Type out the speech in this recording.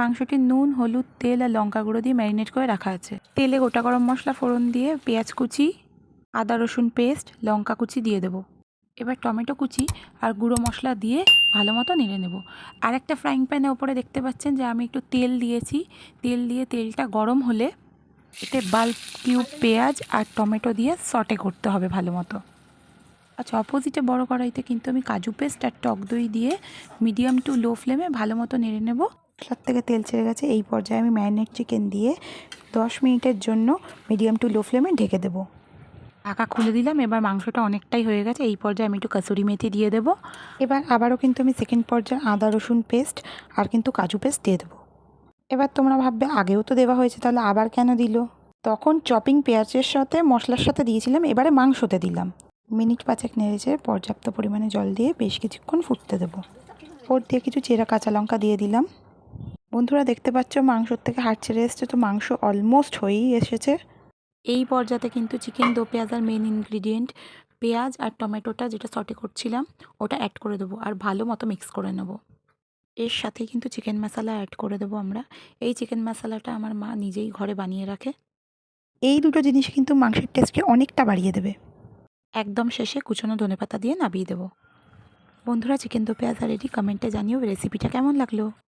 মাংসটি নুন, হলুদ, তেল আর লঙ্কা গুঁড়ো দিয়ে ম্যারিনেট করে রাখা আছে। তেলে গোটা গরম মশলা ফোড়ন দিয়ে পেঁয়াজ কুচি, আদা রসুন পেস্ট, লঙ্কা কুচি দিয়ে দেবো। এবার টমেটো কুচি আর গুঁড়ো মশলা দিয়ে ভালো মতো নেড়ে নেব। আর একটা ফ্রাইং প্যানের ওপরে দেখতে পাচ্ছেন যে আমি একটু তেল দিয়েছি। তেল দিয়ে তেলটা গরম হলে এতে বাল্ব কিউব পেঁয়াজ আর টমেটো দিয়ে সটে করতে হবে ভালো মতো। আচ্ছা অপোজিটে বড় কড়াইতে কিন্তু আমি কাজু পেস্ট আর টক দই দিয়ে মিডিয়াম টু লো ফ্লেমে ভালো মতো নেড়ে নেব। মশলার থেকে তেল ছেড়ে গেছে। এই পর্যায়ে আমি ম্যারিনেট চিকেন দিয়ে দশ মিনিটের জন্য মিডিয়াম টু লো ফ্লেমে ঢেকে দেবো। ঢাকা খুলে দিলাম, এবার মাংসটা অনেকটাই হয়ে গেছে। এই পর্যায়ে আমি একটু কাসুরি মেথি দিয়ে দেবো। এবার আবারও কিন্তু আমি সেকেন্ড পর্যায়ে আদা, রসুন পেস্ট আর কিন্তু কাজু পেস্ট দিয়ে দেবো। এবার তোমরা ভাববে, আগেও তো দেওয়া হয়েছে, তাহলে আবার কেন দিল? তখন চপিং পেঁয়াজের সাথে, মশলার সাথে দিয়েছিলাম, এবারে মাংসতে দিলাম। মিনিট পাঁচেক নেড়েছে পর্যাপ্ত পরিমাণে জল দিয়ে বেশ কিছুক্ষণ ফুটতে দেবো। ওর দিয়ে কিছু চেরা কাঁচা লঙ্কা দিয়ে দিলাম। বন্ধুরা দেখতে পাচ্ছ মাংসর থেকে হাড় ছেড়ে এসছে তো মাংস অলমোস্ট হয়েই এসেছে। এই পর্যাতে কিন্তু চিকেন দো পেঁয়াজার মেন ইনগ্রিডিয়েন্ট পেঁয়াজ আর টমেটোটা যেটা সটে করছিলাম ওটা অ্যাড করে দেবো আর ভালো মতো মিক্স করে নেব। এর সাথে কিন্তু চিকেন মশলা অ্যাড করে দেবো আমরা। এই চিকেন মশলাটা আমার মা নিজেই ঘরে বানিয়ে রাখে। এই দুটো জিনিস কিন্তু মাংসের টেস্টকে অনেকটা বাড়িয়ে দেবে। একদম শেষে কুচনো ধনেপাতা দিয়ে নামিয়ে দেবো। বন্ধুরা চিকেন দো পেঁয়াজা রেডি কমেন্টে জানিও রেসিপিটা কেমন লাগল?